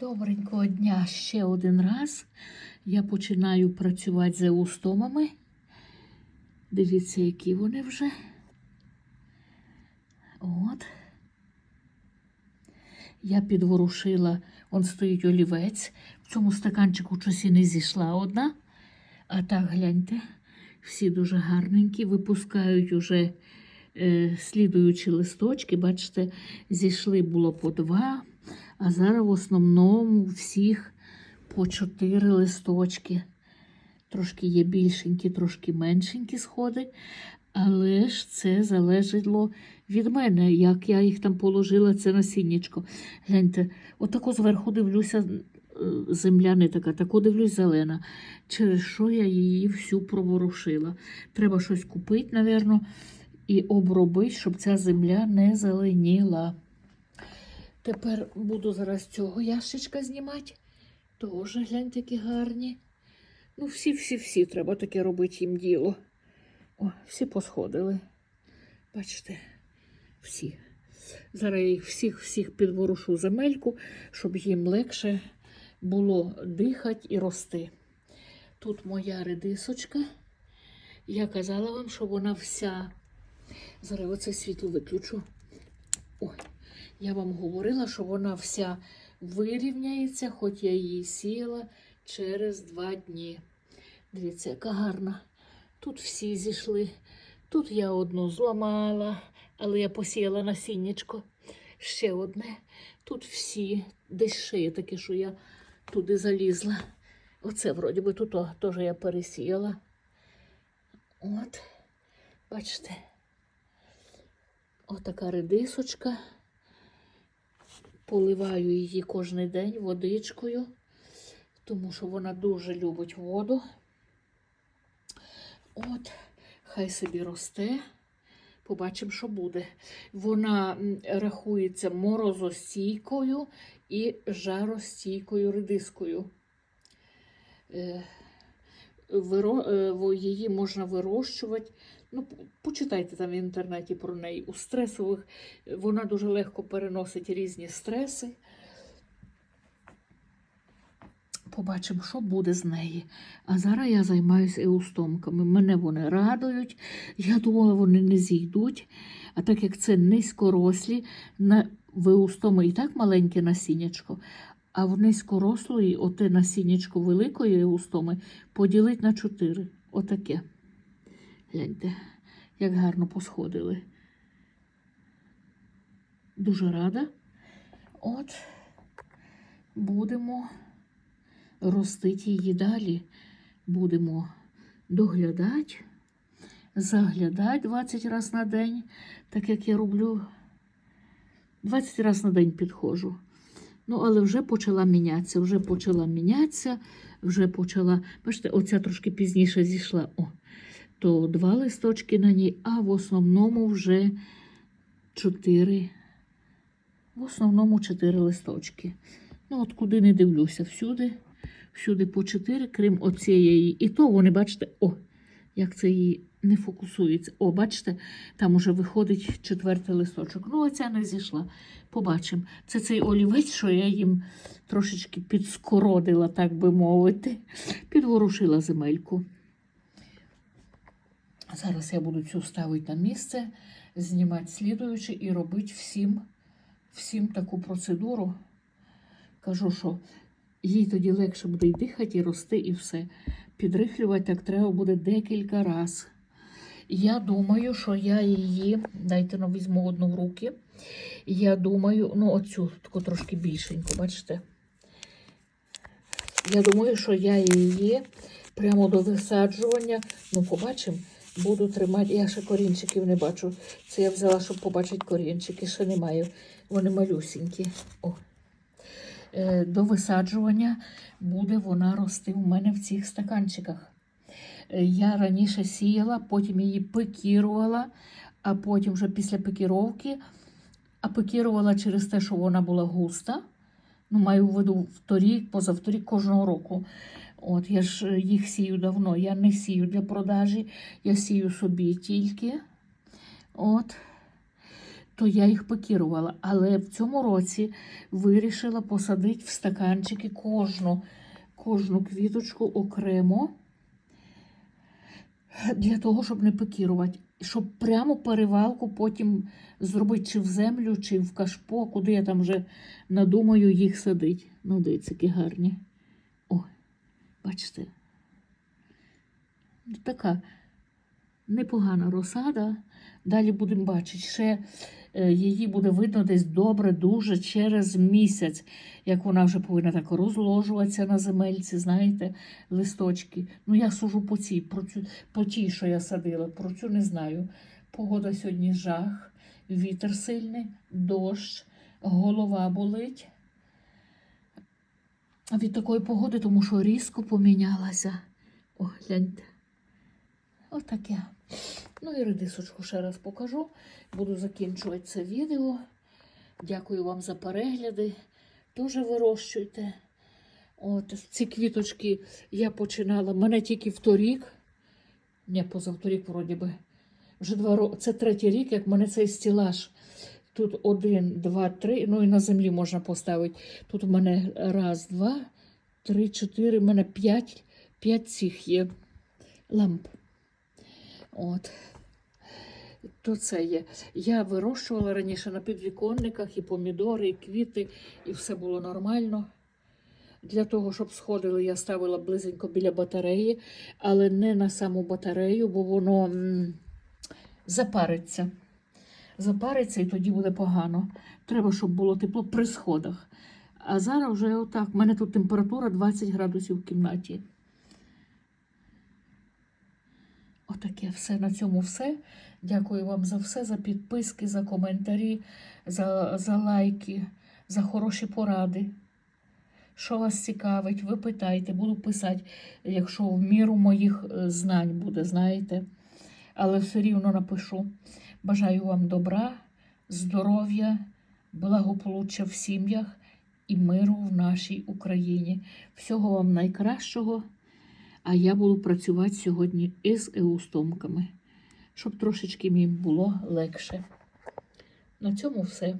Добренького дня ще один раз. Я починаю працювати з еустомами. Дивіться, які вони вже. От. Я підворушила, он стоїть олівець. В цьому стаканчику щось і не зійшла одна. А так, гляньте, всі дуже гарненькі, випускають уже е, слідуючі листочки. Бачите, зійшли було по два, а зараз в основному всіх по чотири листочки. Трошки є більшенькі, трошки меншенькі сходи, але ж це залежало від мене, як я їх там положила, це насіннячко. Гляньте, отако зверху дивлюся, земля не така, тако дивлюсь зелена. Через що я її всю проворушила. Треба щось купити, напевно, і обробити, щоб ця земля не зеленіла. Тепер буду зараз цього ящичка знімати. Тоже гляньте, які гарні. Ну, всі-всі-всі треба таке робити їм діло. О, всі посходили. Бачите, всі. Зараз я їх всіх-всіх підворушу земельку, щоб їм легше було дихати і рости. Тут моя редисочка. Я казала вам, що вона вся. Зараз оце світло виключу. Ой, я вам говорила, що вона вся вирівняється, хоч я її сіяла через два дні. Дивіться, яка гарна. Тут всі зійшли. Тут я одну зламала, але я посіяла насіннячко. Ще одне. Тут всі. Десь ще є таке, що я туди залізла. Оце, вроді би, тут теж я пересіяла. От, бачите, отака редисочка. Поливаю її кожен день водичкою, тому що вона дуже любить воду. От, хай собі росте. Побачимо, що буде. Вона рахується морозостійкою і жаростійкою редискою. Е, е, Її можна вирощувати. Ну, почитайте там в інтернеті про неї. У стресових е, вона дуже легко переносить різні стреси. Побачимо, що буде з неї. А зараз я займаюся еустомками. Мене вони радують. Я думала, вони не зійдуть. А так як це низькорослі, на в еустоми і так маленьке насіннячко, а в низькорослої, оте насіннячко великої еустоми поділить на чотири. Отаке. Гляньте, як гарно посходили. Дуже рада. От будемо ростити її далі. Будемо доглядати, заглядати 20 разів на день, так як я роблю. 20 разів на день підходжу. Ну, але вже почала мінятися, вже почала мінятися, вже почала. Бачите, оця трошки пізніше зійшла. О, то два листочки на ній, а в основному вже чотири. В основному чотири листочки. Ну, от куди не дивлюся, всюди, всюди по чотири, крім оцієї. І то вони, бачите, о, як це її не фокусується. О, бачите, там уже виходить четвертий листочок. Ну, оця не зійшла. Побачимо. Це цей олівець, що я їм трошечки підскородила, так би мовити. Підворушила земельку. Зараз я буду цю ставити на місце, знімати слідуючи і робити всім, всім таку процедуру. Кажу, що їй тоді легше буде і дихати, і рости, і все. Підрихлювати так треба буде декілька разів. Я думаю, що я її, дайте ну, візьму одну в руки. Я думаю, ну оцю таку трошки більшеньку, бачите? Я думаю, що я її прямо до висаджування, ну, побачимо, буду тримати. Я ще корінчиків не бачу. Це я взяла, щоб побачити корінчики. Ще не маю. Вони малюсінькі. О. Е, До висаджування буде вона рости у мене в цих стаканчиках. Е, Я раніше сіяла, потім її пекірувала, а потім вже після пекіровки, а пекірувала через те, що вона була густа. Ну, маю в виду вторік, позавторік кожного року. От я ж е, їх сію давно. Я не сію для продажі, я сію собі тільки. От. то я їх покірувала. Але в цьому році вирішила посадити в стаканчики кожну, кожну квіточку окремо для того, щоб не покірувати. Щоб прямо перевалку потім зробити чи в землю, чи в кашпо, куди я там вже надумаю їх садити. Ну, дивіться, які гарні. Бачите. Така непогана розсада. Далі будемо бачити. Ще е, її буде видно десь добре, дуже через місяць, як вона вже повинна так розложуватися на земельці, знаєте, листочки. Ну, я сужу по цій, про цю, по тій, що я садила, про цю не знаю. Погода сьогодні жах, вітер сильний, дощ, голова болить. Від такої погоди, тому що різко помінялася. О, гляньте. Отаке. Ну і редисочку ще раз покажу. Буду закінчувати це відео. Дякую вам за перегляди. Дуже вирощуйте. От ці квіточки я починала. Мене тільки вторік. Ні, позавторік, вроді би. Вже два роки. Це третій рік, як мене цей стілаж. Тут один, два, три. Ну і на землі можна поставити. Тут у мене раз, два, три, чотири. У мене п'ять, п'ять цих є ламп. От. То це є. Я вирощувала раніше на підвіконниках і помідори, і квіти, і все було нормально. Для того, щоб сходили, я ставила близенько біля батареї, але не на саму батарею, бо воно запариться. Запариться і тоді буде погано. Треба, щоб було тепло при сходах. А зараз вже отак. У мене тут температура 20 градусів в кімнаті. Отаке все. На цьому все. Дякую вам за все, за підписки, за коментарі, за, за лайки, за хороші поради. Що вас цікавить, ви питайте, буду писати, якщо в міру моїх е, знань буде, знаєте. Але все рівно напишу. Бажаю вам добра, здоров'я, благополуччя в сім'ях і миру в нашій Україні. Всього вам найкращого. А я буду працювати сьогодні із еустомками, щоб трошечки мені було легше. На цьому все.